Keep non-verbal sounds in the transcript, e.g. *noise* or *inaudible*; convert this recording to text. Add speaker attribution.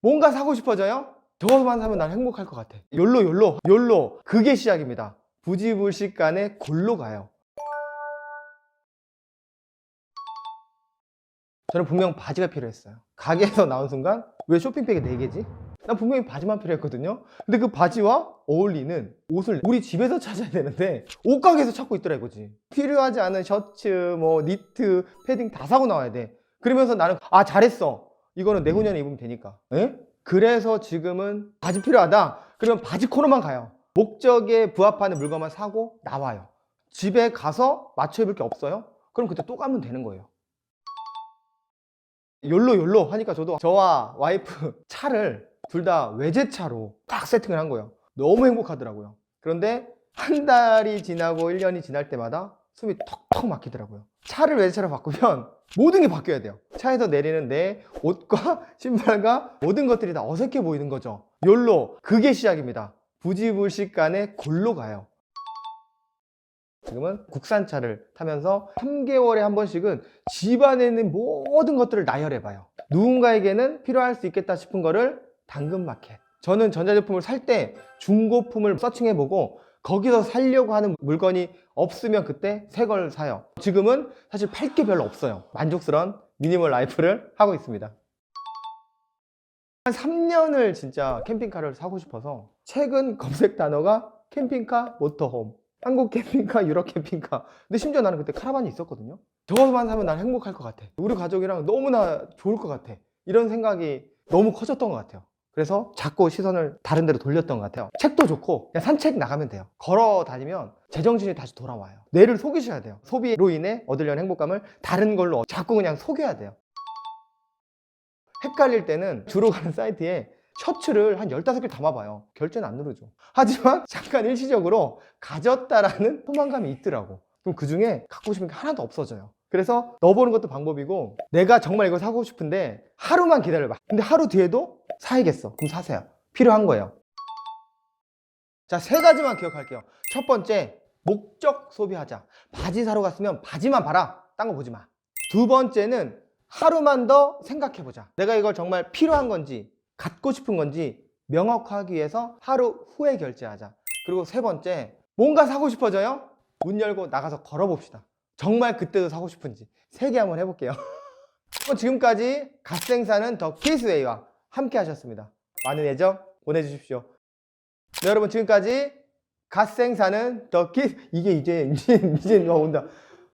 Speaker 1: 뭔가 사고 싶어져요? 저것만 사면 난 행복할 것 같아. 욜로 욜로 욜로 그게 시작입니다. 부지불식 간에 골로 가요. 저는 분명 바지가 필요했어요. 가게에서 나온 순간 왜 쇼핑백이 4개지? 난 분명히 바지만 필요했거든요. 근데 그 바지와 어울리는 옷을 우리 집에서 찾아야 되는데 옷가게에서 찾고 있더라 이거지. 필요하지 않은 셔츠, 뭐 니트, 패딩 다 사고 나와야 돼. 그러면서 나는 아 잘했어. 이거는 내후년에 입으면 되니까. 에? 그래서 지금은 바지 필요하다. 그러면 바지 코너만 가요. 목적에 부합하는 물건만 사고 나와요. 집에 가서 맞춰 입을 게 없어요? 그럼 그때 또 가면 되는 거예요. 욜로 욜로 하니까 저도 저와 와이프 *laughs* 차를 둘 다 외제차로 딱 세팅을 한 거예요. 너무 행복하더라고요. 그런데 한 달이 지나고 1년이 지날 때마다 숨이 턱턱 막히더라고요. 차를 외제차로 바꾸면 *laughs* 모든 게 바뀌어야 돼요. 차에서 내리는 내 옷과 *laughs* 신발과 모든 것들이 다 어색해 보이는 거죠. 욜로 그게 시작입니다. 부지불식 간에 골로 가요. 지금은 국산차를 타면서 3개월에 한 번씩은 집안에 있는 모든 것들을 나열해 봐요. 누군가에게는 필요할 수 있겠다 싶은 거를 당근마켓. 저는 전자제품을 살 때 중고품을 서칭해 보고 거기서 살려고 하는 물건이 없으면 그때 새 걸 사요. 지금은 사실 팔 게 별로 없어요. 만족스러운 미니멀 라이프를 하고 있습니다. 한 3년을 진짜 캠핑카를 사고 싶어서 최근 검색 단어가 캠핑카, 모터홈. 한국 캠핑카, 유럽 캠핑카. 근데 심지어 나는 그때 카라반이 있었거든요. 저것만 사면 난 행복할 것 같아. 우리 가족이랑 너무나 좋을 것 같아. 이런 생각이 너무 커졌던 것 같아요. 그래서 자꾸 시선을 다른 데로 돌렸던 것 같아요. 책도 좋고 그냥 산책 나가면 돼요. 걸어 다니면 제정신이 다시 돌아와요. 뇌를 속이셔야 돼요. 소비로 인해 얻으려는 행복감을 다른 걸로 자꾸 그냥 속여야 돼요. 헷갈릴 때는 주로 가는 사이트에 셔츠를 한 15개 담아봐요. 결제는 안 누르죠. 하지만 *laughs* 잠깐 일시적으로 가졌다라는 포만감이 있더라고. 그럼 그 중에 갖고 싶은 게 하나도 없어져요. 그래서 넣어보는 것도 방법이고 내가 정말 이거 사고 싶은데 하루만 기다려봐. 근데 하루 뒤에도 사야겠어. 그럼 사세요. 필요한 거예요. 자, 세 가지만 기억할게요. 첫 번째, 목적 소비하자. 바지 사러 갔으면 바지만 봐라. 딴 거 보지 마. 두 번째는 하루만 더 생각해보자. 내가 이걸 정말 필요한 건지, 갖고 싶은 건지 명확하기 위해서 하루 후에 결제하자. 그리고 세 번째, 뭔가 사고 싶어져요? 문 열고 나가서 걸어봅시다. 정말 그때도 사고 싶은지. 세 개 한번 해볼게요. *laughs* 지금까지 갓생사는 더 키스웨이와 함께 하셨습니다. 많은 애정 보내주십시오. 네, 여러분 지금까지 갓생사는 더 키스 이게 이제 이제 이제 와 온다.